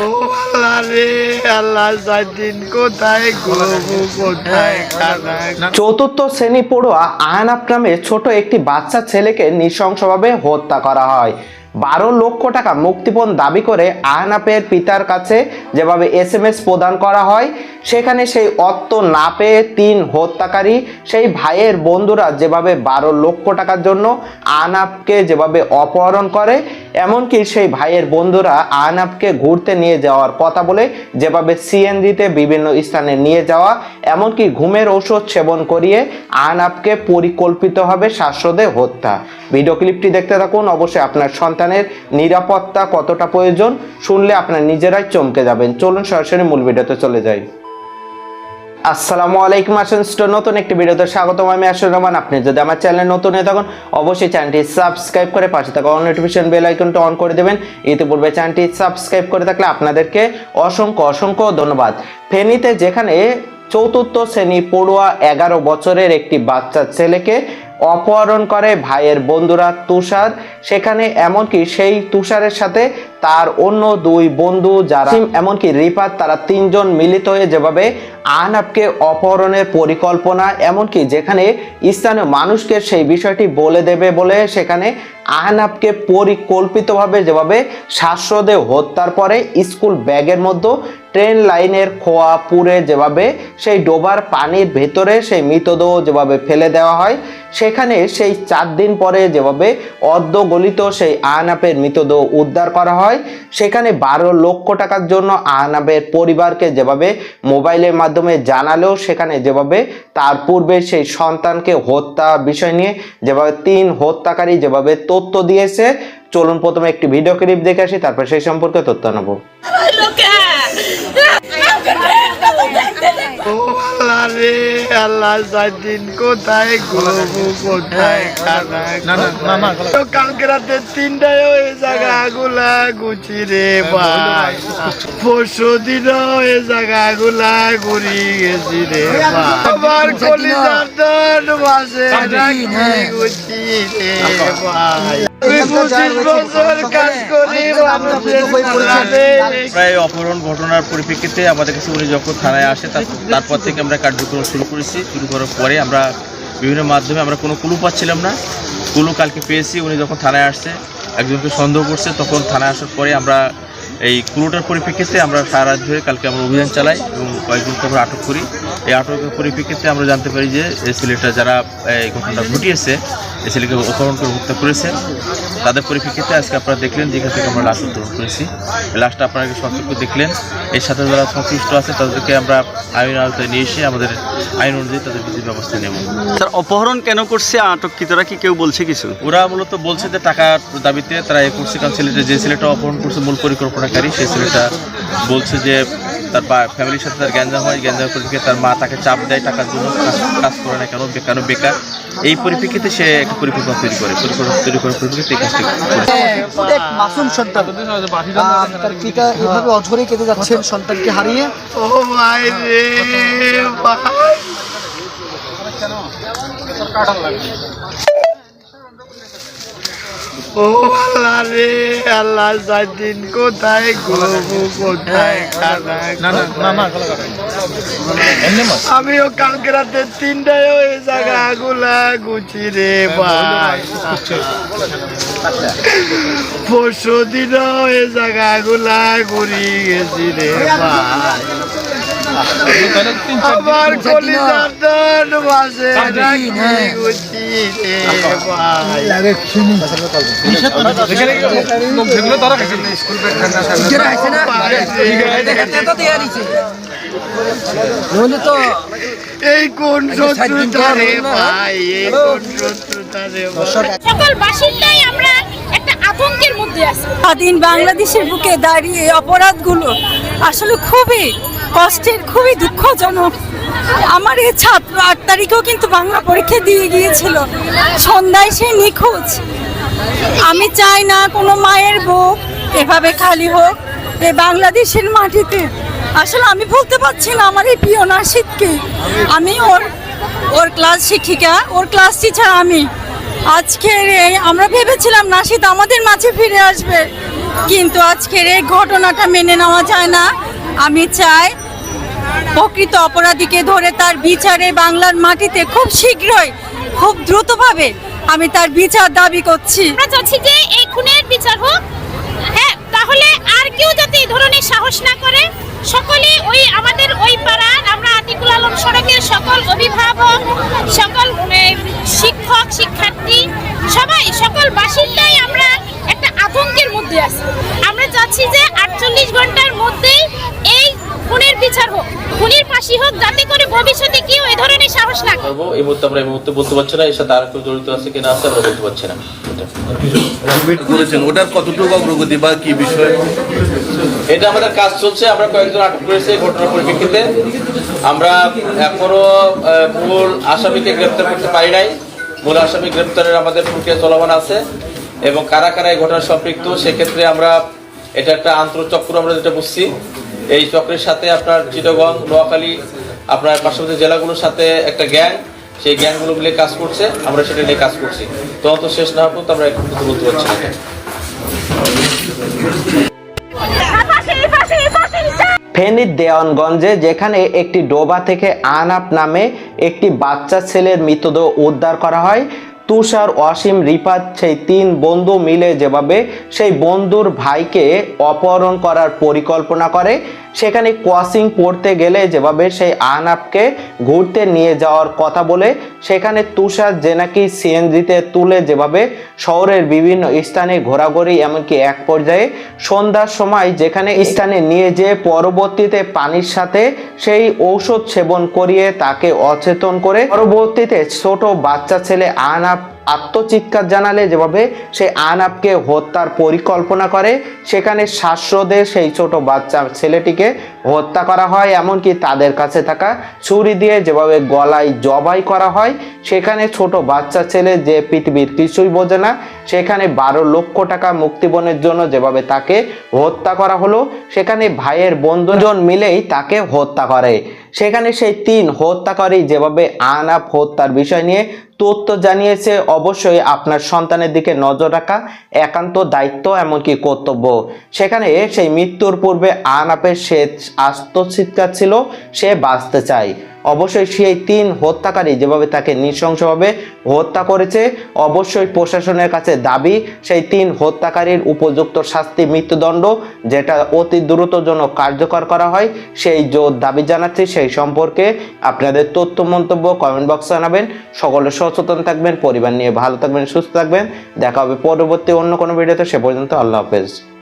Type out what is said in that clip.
ও আল্লাহ কোথায় ঘুরবো কোথায় খানা চতুর্থ শ্রেণি পড়ুয়া আয়নাপ নামে ছোট একটি বাচ্চা ছেলেকে নৃশংসভাবে হত্যা করা হয়। বারো লক্ষ টাকা মুক্তিপণ দাবি করে আহনাপের পিতার কাছে যেভাবে এস এম এস প্রদান করা হয় সেখানে সেই অর্থ না পেয়ে তিন হত্যাকারী সেই ভাইয়ের বন্ধুরা যেভাবে বারো লক্ষ টাকার জন্য আহনাপকে যেভাবে অপহরণ করে এমনকি সেই ভাইয়ের বন্ধুরা আহনাপকে ঘুরতে নিয়ে যাওয়ার কথা বলে যেভাবে সিএনজিতে বিভিন্ন স্থানে নিয়ে যাওয়া, এমনকি ঘুমের ঔষধ সেবন করিয়ে আন আপকে পরিকল্পিতভাবে শ্বাসরোধে হত্যা। ভিডিও ক্লিপটি দেখতে থাকুন। অবশ্যই আপনার সন্তানের নিরাপত্তা কতটা প্রয়োজন, শুনলে আপনার নিজেরাই চমকে যাবেন। চলুন সরাসরি মূল ভিডিওতে চলে যাই। আসসালামু আলাইকুম আসেন স্টোর নতুন একটি ভিডিওতে স্বাগতম, আমি আসল রহমান। আপনি যদি আমার চ্যানেল নতুন হয়ে থাকুন, অবশ্যই চ্যানেলটি সাবস্ক্রাইব করে পাশে থাকা অল নোটিফিকেশন বেল আইকনটা অন করে দেবেন। ইতিপূর্বে চ্যানেলটি সাবস্ক্রাইব করে থাকলে আপনাদেরকে অসংখ্য অসংখ্য ধন্যবাদ। ফেনীতে যেখানে চতুর্থ শ্রেণি পড়ুয়া এগারো বছরের একটি বাচ্চা ছেলেকে অপহরণ করে ভাইয়ের বন্ধুরা তুষার। সেখানে এমনকি সেই তুষারের সাথে তার অন্য দুই বন্ধু যারা এমনকি রিপাত তারা তিনজন মিলিত হয়ে যেভাবে আহনাবকে অপহরণের পরিকল্পনা, এমনকি যেখানে স্থানীয় মানুষকে সেই বিষয়টি বলে দেবে বলে সেখানে আহনাবকে পরিকল্পিতভাবে যেভাবে শ্বাসরোধে হত্যার পরে স্কুল ব্যাগের মধ্যে ট্রেন লাইনের খোয়া পুড়ে যেভাবে সেই ডোবার পানির ভেতরে সেই মৃতদেহ যেভাবে ফেলে দেওয়া হয়, সেখানে সেই চার দিন পরে যেভাবে অর্ধগলিত সেই আহনাপের মৃতদেহ উদ্ধার করা হয়, সেখানে বারো লক্ষ টাকার জন্য আহনাবের পরিবারকে যেভাবে মোবাইলের মাধ্যমে জানালেও সেখানে যেভাবে তার পূর্বে সেই সন্তানকে হত্যা বিষয় নিয়ে যেভাবে তিন হত্যাকারী যেভাবে তথ্য দিয়েছে। চলুন প্রথমে একটি ভিডিও ক্লিপ দেখে আসি তারপর সেই সম্পর্কে তথ্য নেব কোথায় ঘুরবো তো কালকে রাতে তিনটায় ওই জায়গা গুছি রে ভাই পরশু দিন ওই জায়গা গেছি রে ভাই আমার কলিজার দন গুছি রে ভাই প্রায় অপহরণ ঘটনার পরিপ্রেক্ষিতে আমাদের কাছে উনি যখন থানায় আসে তার- তারপর থেকে আমরা কার্যক্রম শুরু করেছি শুরু করার পরে আমরা বিভিন্ন মাধ্যমে আমরা কোনো কুলু পাচ্ছিলাম না। কুলু কালকে পেয়েছি উনি যখন থানায় আসছে একজনকে সন্দেহ করছে তখন থানায় আসার পরে আমরা এই কুলুটার পরিপ্রেক্ষিতে আমরা সারা রাত ধরে কালকে আমরা অভিযান চালাই এবং কয়েকজনকে আমরা আটক করি। এই আটকের পরিপ্রেক্ষিতে আমরা জানতে পারি যে এই ছেলেটা যারা এই ঘটনাটা ঘটিয়েছে এই ছেলেকে অপহরণ করে হত্যা করেছে তাদের পরিপ্রেক্ষিতে আজকে আপনারা দেখলেন যেখান থেকে আমরা লাশ উত্তোলন করেছি। এই লাশটা আপনারা সচক্ষ দেখলেন। এর সাথে যারা সংশ্লিষ্ট আছে তাদেরকে আমরা আইন আওতায় নিয়ে এসে আমাদের আইন অনুযায়ী তাদের বিধি ব্যবস্থা নেব। স্যার অপহরণ কেন করছে আটককৃতরা কি কেউ বলছে কিছু? ওরা মূলত বলছে যে টাকার দাবিতে তারা এই করছে কারণ ছেলেটা যে ছেলেটা অপহরণ করছে মূল পরিকল্পনাকারী সেই ছেলেটা বলছে যে তার ফ্যামিলির সাথে তার গ্যাঞ্জাম হয় গ্যাঞ্জামের পরিপ্রেক্ষিতে তার মা তাকে চাপ দেয় টাকার জন্য কাজ- কাজ করে না কেন কেন বেকার? এই পরিপ্রেক্ষিতে সে একটা পরিকল্পনা তৈরি করে পরিকল্পনা তৈরি করার পরিপ্রেক্ষিতে এই কাজটি করেছে এক মাসুম সন্তান। তার পিতা এভাবে অঝরে কেঁদে যাচ্ছেন সন্তানকে হারিয়ে। ও ভাই রে ভাই। ও আল্লাহ রে আল্লাহ সাদিন কোথায় ঘুরবো কোথায় আমিও কালকে রাতে তিনটায় ওই জায়গা গুলা গুছি রে ভাই। পরশু দিন ওই জায়গা গুলা ঘুরি গেছি রে ভাই। আমার কলিজার রে ভাই। তো এই কোন শত্রুতা রে ভাই? এই কোন শত্রুতা রে ভাই? সকল বাসিন্দাই আমরা একটা আতঙ্কের মধ্যে আছি। স্বাধীন বাংলাদেশের বুকে দাঁড়িয়ে অপরাধগুলো আসলে খুবই কষ্টের খুবই দুঃখজনক। আমার এই ছাত্র আট তারিখেও কিন্তু বাংলা পরীক্ষা দিয়ে গিয়েছিল। সন্ধ্যায় সে নিখোঁজ। আমি চাই না কোনো মায়ের বুক এভাবে খালি হোক এই বাংলাদেশের মাটিতে। আসলে আমি বলতে পারছি না আমার এই প্রিয় নাসিদকে। আমি ওর ওর ক্লাস শিক্ষিকা, ওর ক্লাস টিচার আমি। আজকের এই, আমরা ভেবেছিলাম নাসিদ আমাদের মাঝে ফিরে আসবে। কিন্তু আজকের এই ঘটনাটা মেনে নেওয়া যায় না। আমি চাই প্রকৃত অপরাধীকে ধরে তার বিচারে বাংলার মাটিতে খুব শীঘ্রই, খুব দ্রুতভাবে আমি তার বিচার দাবি করছি। যে এই খুনের বিচার হোক হ্যাঁ তাহলে আর কেউ যাতে এই ধরনের সাহস না করে সকলে ওই আমাদের ওই পাড়ার আমরা আতিকুল আলম সড়কের সকল অভিভাবক সকল উম, শিক্ষক শিক্ষার্থী সবাই সকল বাসিন্দাই আমরা একটা আতঙ্কের মধ্যে আছি আমরা চাচ্ছি যে আটচল্লিশ ঘণ্টার মধ্যেই এই খুনের বিচার হোক ফাঁসি হোক যাতে করে ভবিষ্যতে কেউ এই ধরনের সাহস না করে। পারব এই মুহূর্তে আমরা এই মুহূর্তে বলতে পারছি না এর সাথে আর কেউ জড়িত আছে কিনা আছে আমরা বলতে পারছি না। করেছেন ওটার কতটুকু অগ্রগতি বা কি বিষয়? এটা আমাদের কাজ চলছে আমরা কয়েকজন আটক করেছি ঘটনার পরিপ্রেক্ষিতে। আমরা এখনও আহ, মূল আসামিকে গ্রেপ্তার করতে পারি নাই। মূল আসামি গ্রেপ্তারের আমাদের প্রক্রিয়া চলমান আছে এবং কারা কারা এই ঘটনার সম্পৃক্ত সেক্ষেত্রে আমরা এটা একটা আন্তঃচক্র আমরা যেটা বুঝছি। এই চক্রের সাথে আপনার চিটগং, নোয়াখালী, আপনার পার্শ্ববর্তী জেলাগুলোর সাথে একটা গ্যাং, সেই গ্যাংগুলো মিলে কাজ করছে, আমরা সেটা নিয়ে কাজ করছি। তদন্ত শেষ না হওয়া আমরা কিছু বলতে পারছি ফেনীর দেওয়ানগঞ্জে, যেখানে একটি ডোবা থেকে আনাপ নামে একটি বাচ্চা ছেলের মৃতদেহ উদ্ধার করা হয়। তুষার, অসীম, রিপাত সেই তিন বন্ধু মিলে যেভাবে সেই বন্ধুর ভাইকে অপহরণ করার পরিকল্পনা করে সেখানে ক্রসিং পড়তে গেলে যেভাবে সেই আনাপকে ঘুরতে নিয়ে যাওয়ার কথা বলে সেখানে তুষার যে নাকি সিএনজিতে তুলে যেভাবে শহরের বিভিন্ন স্থানে ঘোরাঘুরি এমনকি এক পর্যায়ে সন্ধ্যার সময় যেখানে স্থানে নিয়ে যেয়ে পরবর্তীতে পানির সাথে সেই ঔষধ সেবন করিয়ে তাকে অচেতন করে। পরবর্তীতে ছোট বাচ্চা ছেলে আনাপ আত্মচিৎকার জানালে যেভাবে সে আনাপকে হত্যার পরিকল্পনা করে সেখানে শ্বাসরোধে সেই ছোট বাচ্চা ছেলেটিকে হত্যা করা হয়, এমনকি তাদের কাছে থাকা ছুরি দিয়ে যেভাবে গলায় জবাই করা হয়, সেখানে ছোট বাচ্চা ছেলে যে পৃথিবীর কিছুই বোঝে না, সেখানে বারো লক্ষ টাকা মুক্তিপণের জন্য যেভাবে তাকে হত্যা করা হলো, সেখানে ভাইয়ের বন্ধুজন মিলেই তাকে হত্যা করে। সেখানে সেই তিন হত্যাকারী যেভাবে আনাপ হত্যার বিষয় নিয়ে তথ্য জানিয়েছে, অবশ্যই আপনার সন্তানের দিকে নজর রাখা একান্ত দায়িত্ব, এমনকি কর্তব্য। সেখানে সেই মৃত্যুর পূর্বে আনাপের সে আত্মচিৎকার ছিল, সে বাঁচতে চায়। অবশ্যই সেই তিন হত্যাকারী যেভাবে তাকে নৃশংসভাবে হত্যা করেছে, অবশ্যই প্রশাসনের কাছে দাবি, সেই তিন হত্যাকারীর উপযুক্ত শাস্তি মৃত্যুদণ্ড যেটা অতি দ্রুতজনক কার্যকর করা হয়, সেই জোর দাবি জানাচ্ছি। সেই সম্পর্কে আপনাদের তথ্য, মন্তব্য কমেন্ট বক্সে জানাবেন। সকলে সচেতন থাকবেন, পরিবার নিয়ে ভালো থাকবেন, সুস্থ থাকবেন। দেখা হবে পরবর্তী অন্য কোনো ভিডিওতে সে পর্যন্ত আল্লাহ হাফেজ।